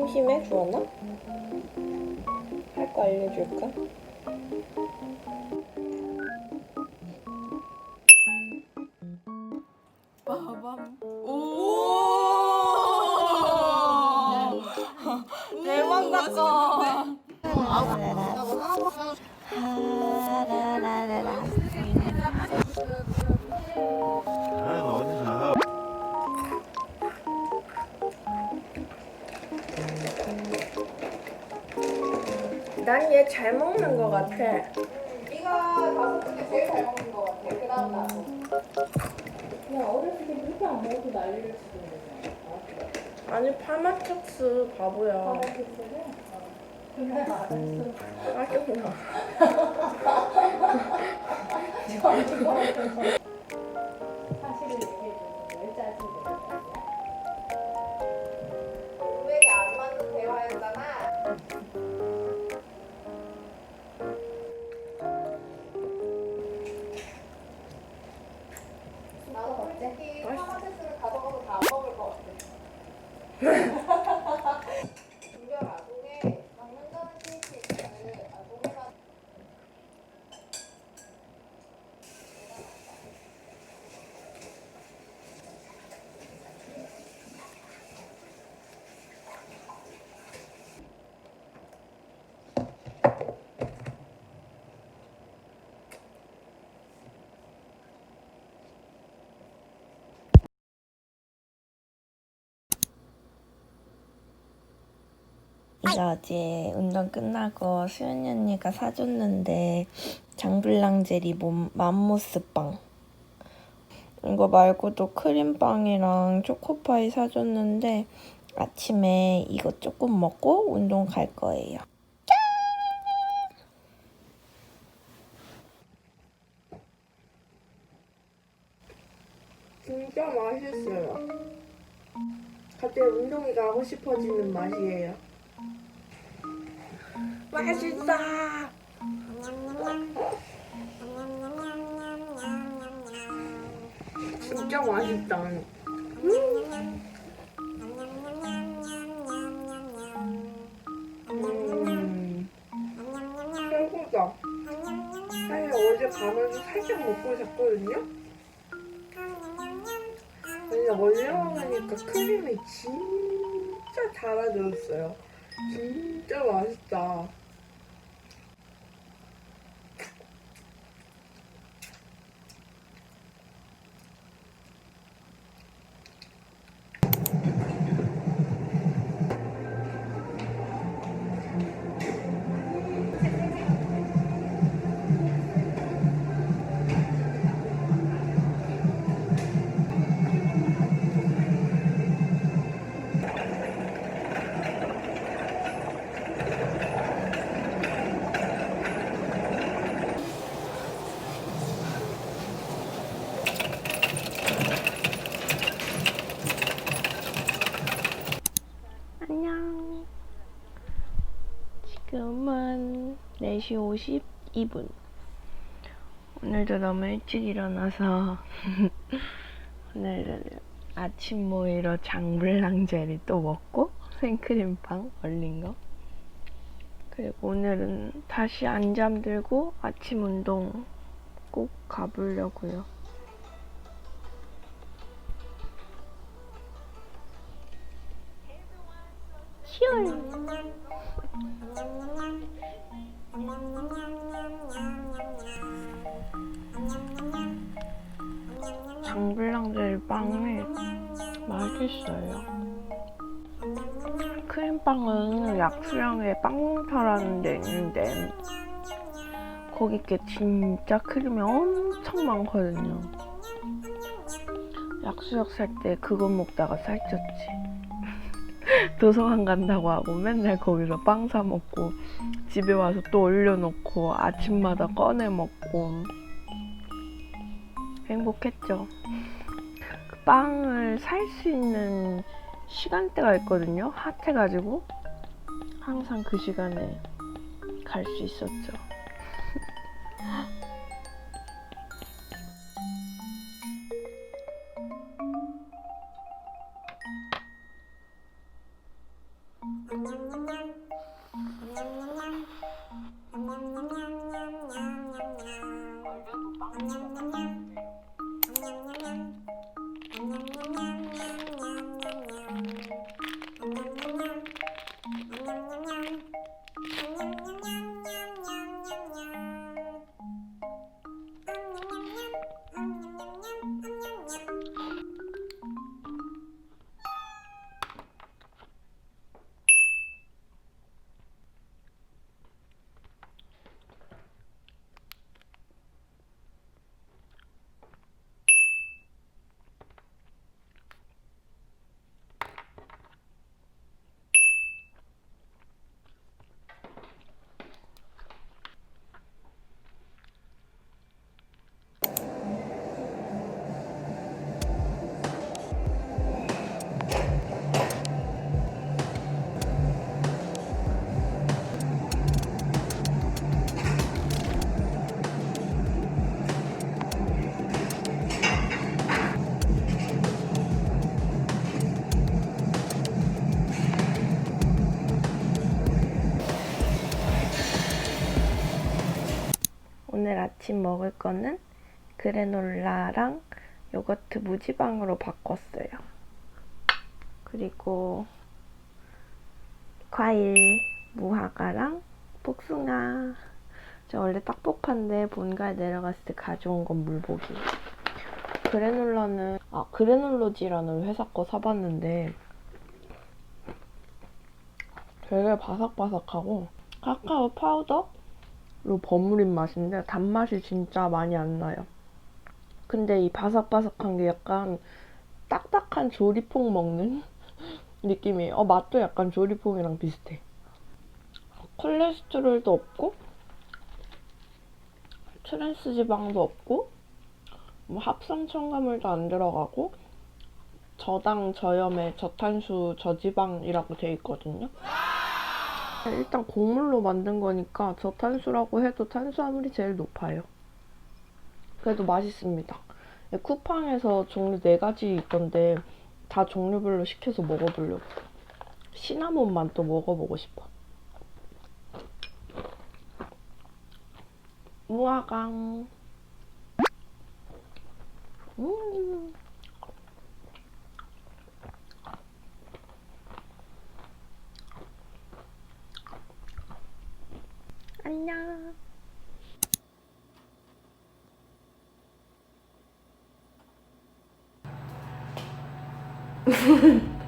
심심해? 주원아? 할거 알려줄까? 대박 사건! 아, 난 얘 잘 먹는 거 같아. 네가 다섯 중에 제일 잘 먹는 것 같아. 그 다음 나도. 그냥 어렸을 때 그렇게 안 먹어도 난리를 치고 아니 파마첵스 바보야. 그래 알았어. 짜증나. 사실을 얘기해줘서 왜 짜증이 나냐? 분 이거 어제 운동 끝나고 수연이 언니가 사줬는데 장블랑 제리 mom맘모스 빵. 이거 말고도 크림빵이랑 초코파이 사줬는데 아침에 이거 조금 먹고 운동 갈 거예요. 진짜 맛있어요. 갑자기 운동이 가고 싶어지는 맛이에요. 맛있다. 진짜 맛있다. 음. 음. 최고다. 사실 어제 가면서 살짝 먹고 잤거든요. 근데 원래 먹으니까 크림이 진짜 달아들었어요. 진짜 맛있다. 지금은 4시 52분. 오늘도 너무 일찍 일어나서 오늘은 아침 모이러 장블랑 젤리 또 먹고 생크림빵 얼린 거. 그리고 오늘은 다시 안 잠들고 아침 운동 꼭 가보려고요. 치열. 장블랑젤 빵이 맛있어요. 크림빵은 약수량의 빵농사라는 데 있는데 거기 게 진짜 크림이 엄청 많거든요. 약수역 살 때 그거 먹다가 살쪘지. 도서관 간다고 하고 맨날 거기서 빵 사 먹고 집에 와서 또 올려놓고 아침마다 꺼내 먹고 행복했죠. 그 빵을 살 수 있는 시간대가 있거든요. 핫해가지고 항상 그 시간에 갈 수 있었죠. 오늘 아침 먹을 거는 그래놀라랑 요거트 무지방으로 바꿨어요. 그리고 과일 무화과랑 복숭아. 저 원래 딱복한데 본가에 내려갔을 때 가져온 건 물복이. 그래놀라는 아 그래놀로지라는 회사 거 사봤는데 되게 바삭바삭하고 카카오 파우더 로 버무린 맛인데 단맛이 진짜 많이 안 나요. 근데 이 바삭바삭한 게 약간 딱딱한 조리퐁 먹는 느낌이에요. 어, 맛도 약간 조리퐁이랑 비슷해. 콜레스테롤도 없고 트랜스 지방도 없고 뭐 합성 첨가물도 안 들어가고 저당 저염의 저탄수 저지방이라고 돼 있거든요. 일단 곡물로 만든 거니까 저탄수라고 해도 탄수화물이 제일 높아요. 그래도 맛있습니다. 쿠팡에서 종류 4가지 있던데 다 종류별로 시켜서 먹어보려고. 시나몬만 또 먹어보고 싶어. 무화강. 음. 안녕.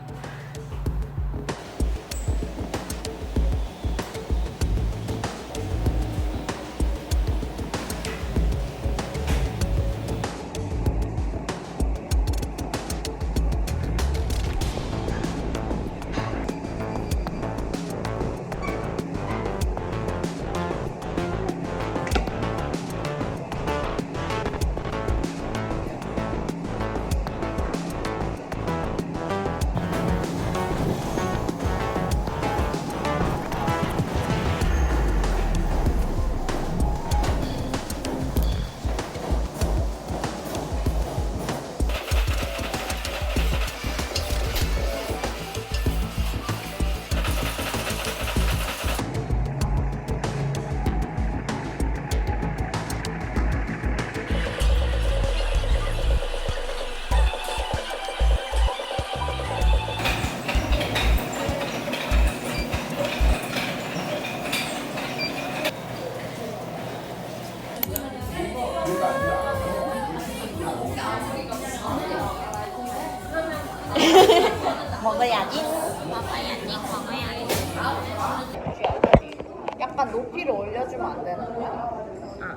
올려주면 안 되는 거야? 아.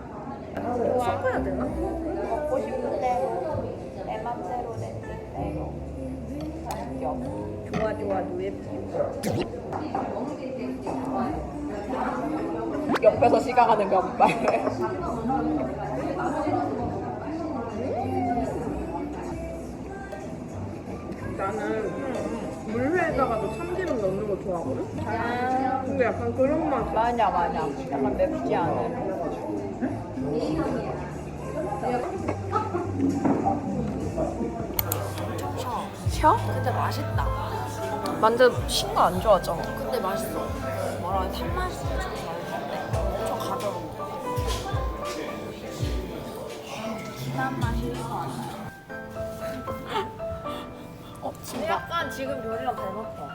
섞어야 되나? 먹고 싶은 대로 내 맘대로 내 뜻대로 좋아 좋아 노예피. 옆에서 시각하는 면발 나는 물회에다가도 참기름 넣는 거 좋아하거든? 근데 약간 그런 맛 맞아 맞아 약간 맵지 않은 셔? 근데 맛있다. 완전 신거 안 좋아하잖아. 근데 맛있어. 뭐라 탄맛이 좀 나는데 엄청 가벼운데. 진한 맛이. 어, 진짜. 약간 지금 요리랑 닮았다.